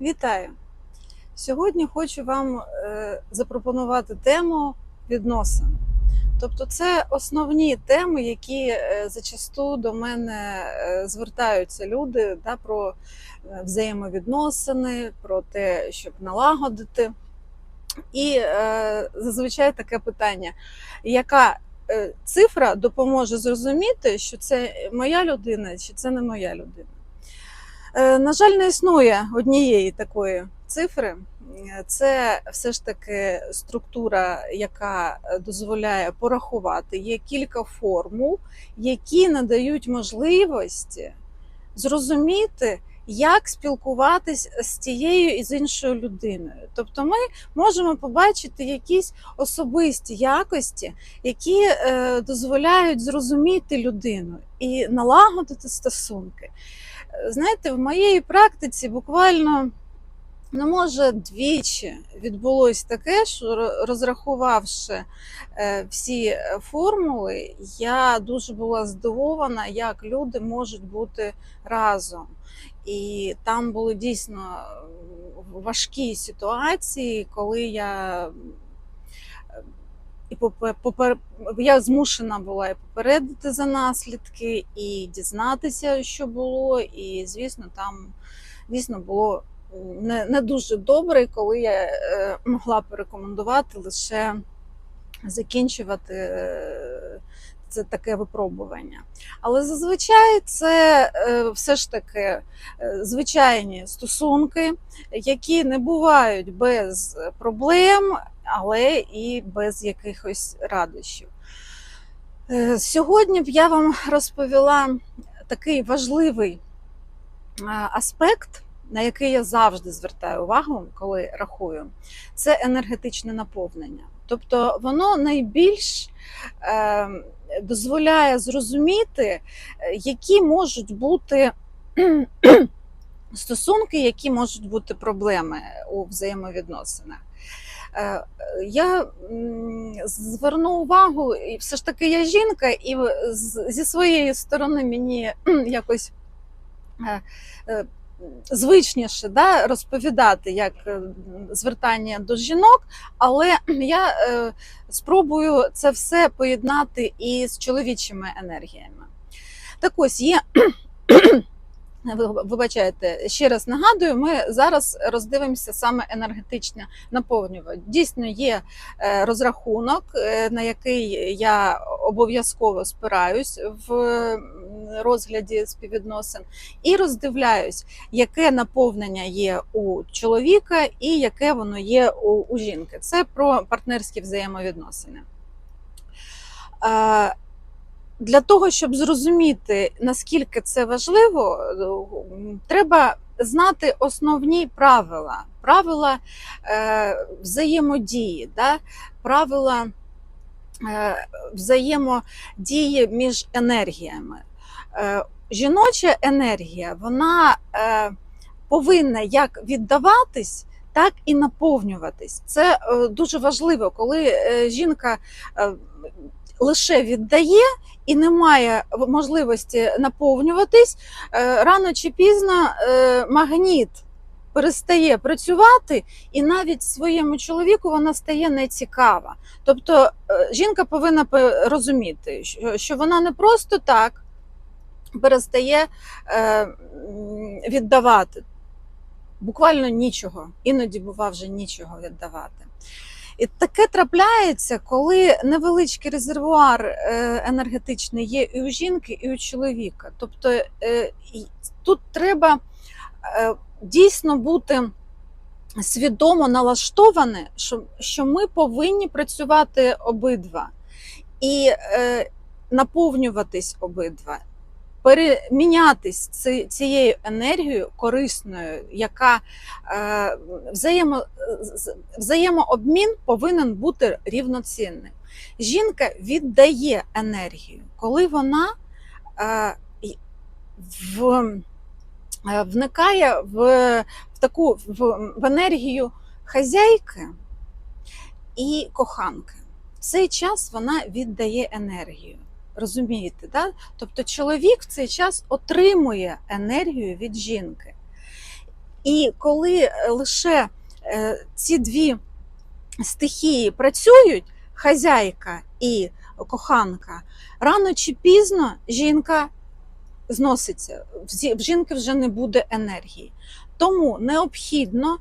Вітаю! Сьогодні хочу вам е, запропонувати тему відносин. Тобто, це основні теми, які е, зачасту до мене е, звертаються люди да, про взаємовідносини, про те, щоб налагодити. І зазвичай таке питання: яка цифра допоможе зрозуміти, що це моя людина чи це не моя людина? Е, На жаль, не існує однієї такої цифри. Е, Це все ж таки структура, яка дозволяє порахувати. Є кілька формул, які надають можливості зрозуміти, як спілкуватись з тією і з іншою людиною. Тобто, ми можемо побачити якісь особисті якості, які е, дозволяють зрозуміти людину і налагодити стосунки. Знаєте, в моїй практиці буквально, ну, може, двічі відбулось таке, що розрахувавши е, всі формули, я дуже була здивована, як люди можуть бути разом. І там були дійсно е, важкі ситуації, коли я е, і попе- попер... я змушена була і попередити за наслідки, і дізнатися, що було. І, звісно, там дійсно було не, не дуже добре, коли я е, могла порекомендувати лише закінчувати е, це таке випробування. Але зазвичай це е, все ж таки звичайні стосунки, які не бувають без проблем, але і без якихось радощів. Е, Сьогодні б я вам розповіла такий важливий е, аспект, на який я завжди звертаю увагу, коли рахую, це енергетичне наповнення. Тобто воно найбільш е, дозволяє зрозуміти, е, які можуть бути стосунки, які можуть бути проблеми у взаємовідносинах. Е, Я зверну увагу, і все ж таки я жінка, і зі своєї сторони мені якось е, е, звичніше да, розповідати як звертання до жінок, але я спробую це все поєднати і з чоловічими енергіями. Так ось є. Ви вибачаєте, ще раз нагадую, ми зараз роздивимося саме енергетичне наповнювання. Дійсно, є е, розрахунок, е, на який я обов'язково спираюсь в розгляді співвідносин, і роздивляюсь, яке наповнення є у чоловіка і яке воно є у, у жінки. Це про партнерські взаємовідносини. Е, для того, щоб зрозуміти, наскільки це важливо, треба знати основні правила, правила е, взаємодії, да? правила е, взаємодії між енергіями. Е, жіноча енергія, вона е, повинна як віддаватись, так і наповнюватись. Це е, дуже важливо, коли е, жінка е, лише віддає і немає можливості наповнюватись, е, рано чи пізно е, магніт перестає працювати, і навіть своєму чоловіку вона стає нецікава. Тобто е, жінка повинна розуміти, що- вона не просто так перестає віддавати. Буквально нічого, іноді бува вже нічого віддавати. І таке трапляється, коли невеличкий резервуар е, енергетичний є і у жінки, і у чоловіка. Тобто е, тут треба е, дійсно бути свідомо налаштовані, що, що ми повинні працювати обидва і е, наповнюватись обидва. Перемінятись ці- цією енергією корисною, яка е, взаємо, взаємообмін повинен бути рівноцінним. Жінка віддає енергію, коли вона е, в, е, вникає в, в таку в, в енергію хазяйки і коханки. В цей час вона віддає енергію. Розумієте, да? Тобто чоловік в цей час отримує енергію від жінки. І коли е, лише е, ці дві стихії працюють, хазяйка і коханка, рано чи пізно жінка зноситься, в жінки вже не буде енергії. Тому необхідно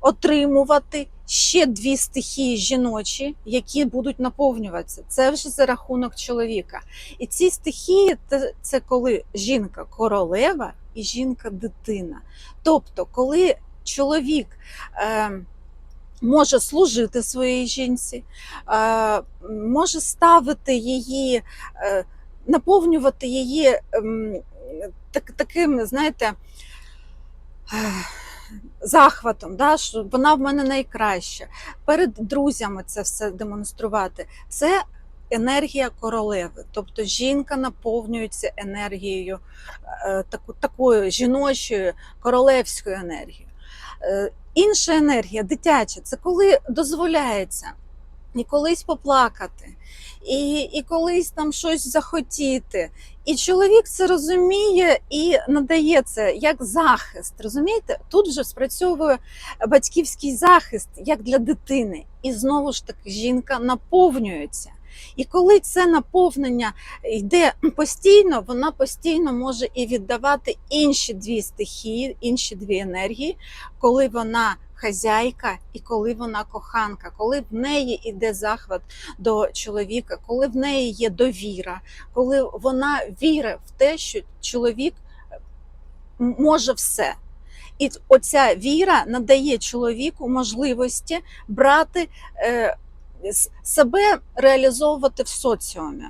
отримувати ще дві стихії жіночі, які будуть наповнюватися. Це вже за рахунок чоловіка. І ці стихії це- коли жінка королева і жінка дитина. Тобто, коли чоловік. Е, Може служити своїй жінці, е, може ставити її, е, наповнювати її ем, так, таким, знаєте, е, захватом, да, що вона в мене найкраща. Перед друзями це все демонструвати. Це енергія королеви. Тобто жінка наповнюється енергією, е, такою жіночою, королевською енергією. Е, Інша енергія, дитяча, це коли дозволяється і колись поплакати, і, і колись там щось захотіти. І чоловік це розуміє і надає це як захист. Розумієте? Тут вже спрацьовує батьківський захист як для дитини. І знову ж таки жінка наповнюється. І коли це наповнення йде постійно, вона постійно може і віддавати інші дві стихії, інші дві енергії, коли вона хазяйка і коли вона коханка, коли в неї йде захват до чоловіка, коли в неї є довіра, коли вона вірить в те, що чоловік може все. І оця віра надає чоловіку можливості брати е, себе реалізовувати в соціумі.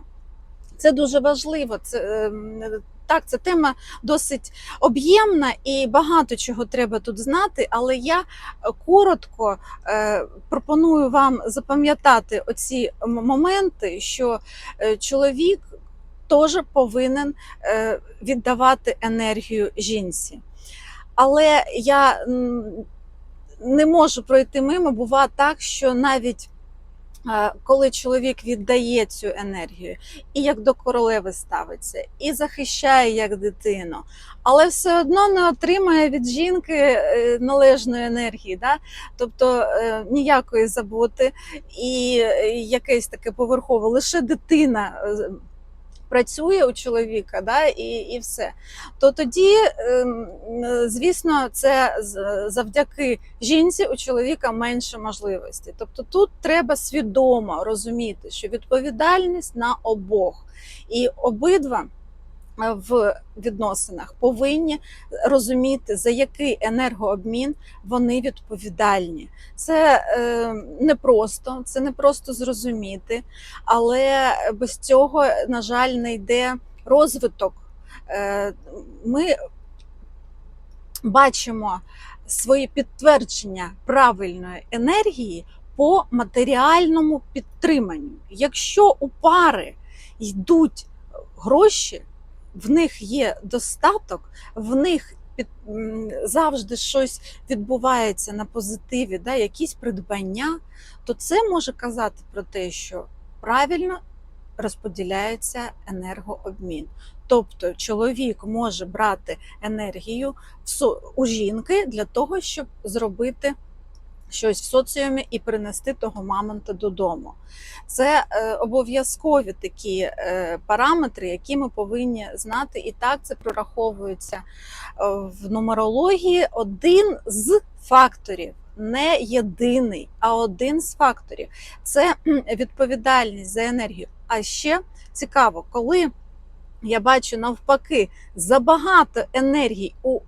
Це дуже важливо. Це, ем, так, ця тема досить об'ємна і багато чого треба тут знати, але я коротко е, пропоную вам запам'ятати оці моменти, що е, чоловік теж повинен е, віддавати енергію жінці. Але я не можу пройти мимо, бува так, що навіть коли чоловік віддає цю енергію, і як до королеви ставиться, і захищає як дитину, але все одно не отримає від жінки е, належної енергії, да? тобто е, ніякої заботи і е, якесь таке поверхове, лише дитина. Працює у чоловіка, да, і, і все. То тоді, ем, звісно, це завдяки жінці у чоловіка менше можливостей. Тобто тут треба свідомо розуміти, що відповідальність на обох, і обидва в відносинах повинні розуміти, за який енергообмін вони відповідальні. Це е, непросто, це не просто зрозуміти, але без цього, на жаль, не йде розвиток. Е, Ми бачимо свої підтвердження правильної енергії по матеріальному підтриманню. Якщо у пари йдуть гроші, в них є достаток, в них під, завжди щось відбувається на позитиві, да, якісь придбання, то це може казати про те, що правильно розподіляється енергообмін. Тобто чоловік може брати енергію у жінки для того, щоб зробити щось в соціумі і принести того мамонта додому. Це е, обов'язкові такі е, параметри, які ми повинні знати, і так це прораховується е, в нумерології один з факторів. Не єдиний, а один з факторів це відповідальність за енергію. А ще цікаво, коли я бачу навпаки забагато енергії у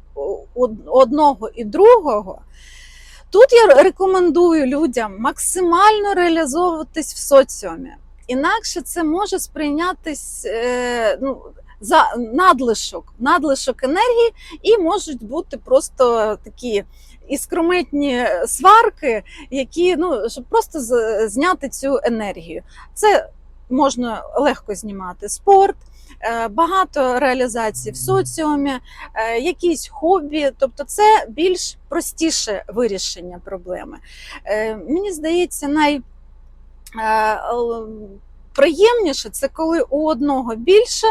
у одного і другого. Тут я рекомендую людям максимально реалізовуватись в соціумі. Інакше це може сприйнятись е, ну, за надлишок, надлишок енергії, і можуть бути просто такі іскрометні сварки, які ну, щоб просто зняти цю енергію. Це можна легко знімати спорт, багато реалізацій в соціумі, е, якісь хобі, тобто це більш простіше вирішення проблеми. Е, Мені здається, най е, Найприємніше це коли у одного більше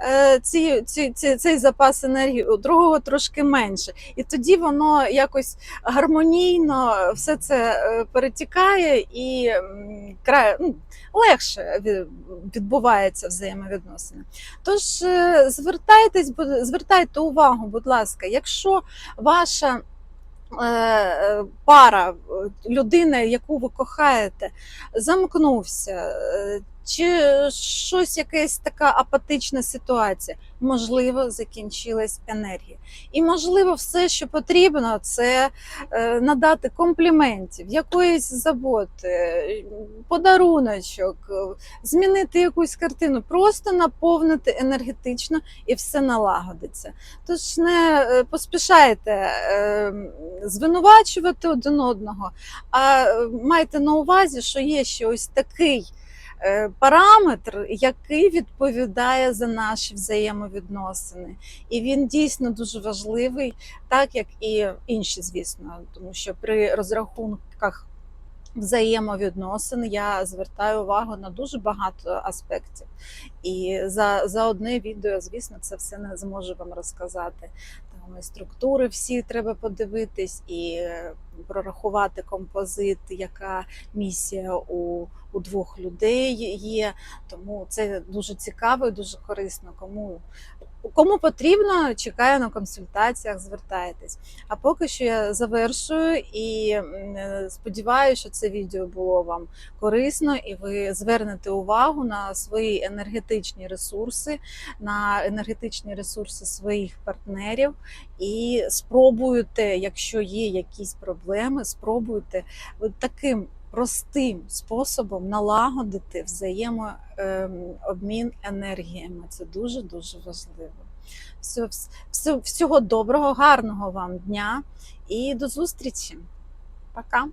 е, ці, ці, ці, цей запас енергії, у другого трошки менше. І тоді воно якось гармонійно все це е, перетікає і ну, легше ві- відбуваються взаємовідносини. Тож е, звертайтесь, звертайте увагу, будь ласка, якщо ваша пара, людина, яку ви кохаєте, замкнувся, чи щось якась така апатична ситуація, можливо, закінчилась енергія. І можливо, все, що потрібно, це е, надати компліментів, якоїсь заботи, подаруночок, змінити якусь картину, просто наповнити енергетично і все налагодиться. Тож не е, поспішайте е, звинувачувати один одного, а майте на увазі, що є ще ось такий параметр, який відповідає за наші взаємовідносини. І він дійсно дуже важливий, так як і інші, звісно, тому що при розрахунках. Взаємовідносин я звертаю увагу на дуже багато аспектів, і за, за одне відео, звісно, це все не зможу вам розказати. Там і структури всі треба подивитись і е, прорахувати композит, яка місія у, у двох людей є. Тому це дуже цікаво і дуже корисно. Кому, кому потрібно, чекаю на консультаціях, звертайтесь. А поки що я завершую і сподіваюся, що це відео було вам корисно, і ви звернете увагу на свої енергетичні ресурси, на енергетичні ресурси своїх партнерів і спробуєте, якщо є якісь проблеми, спробуйте от таким простим способом налагодити взаємообмін енергіями. Це дуже дуже важливо. Всього доброго, гарного вам дня і до зустрічі. Пока.